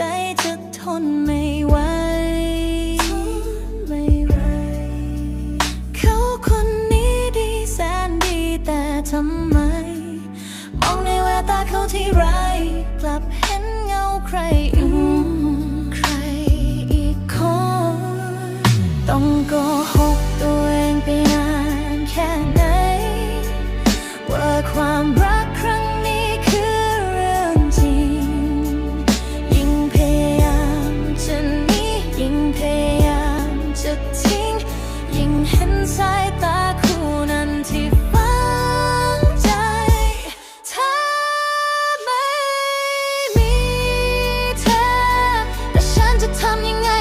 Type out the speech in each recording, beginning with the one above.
ใจจะทนไม่ไหวไม่ไหวเขาคนนี้ดีแสนดีแต่ทำไม มองในแววตาเขาที่ไรกลับเห็นเงาใคร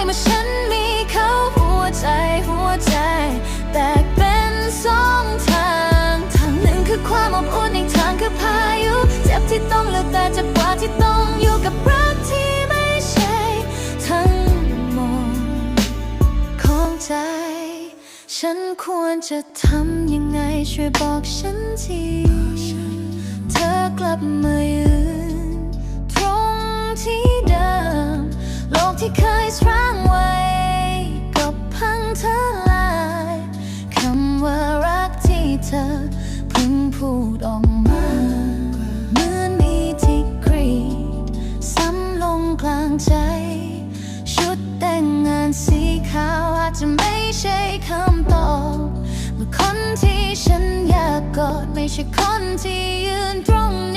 เมื่อฉันมีเขาหัวใจหัวใจ แตกเป็นสองทางทางหนึ่งคือความอบอุ่นอีกทางคือพายุเจ็บที่ต้องเลือกแต่จ็บกว่าที่ต้องอยู่กับรักที่ไม่ใช่ทั้งหมดของใจ ฉันควรจะทำยังไงช่วยบอกฉันทีเธอกลับมายืน ที่เคยสร้างไว้ก็พังทลายคำว่ารักที่เธอเพิ่งพูดออกมาเหมือนมีที่กรีดซ้ำลงกลางใจ ชุดแต่งงานสีขาวอาจจะไม่ใช่คำตอบเมื่อคนที่ฉันอยากกอดไม่ใช่คนที่ยืนตรงนี้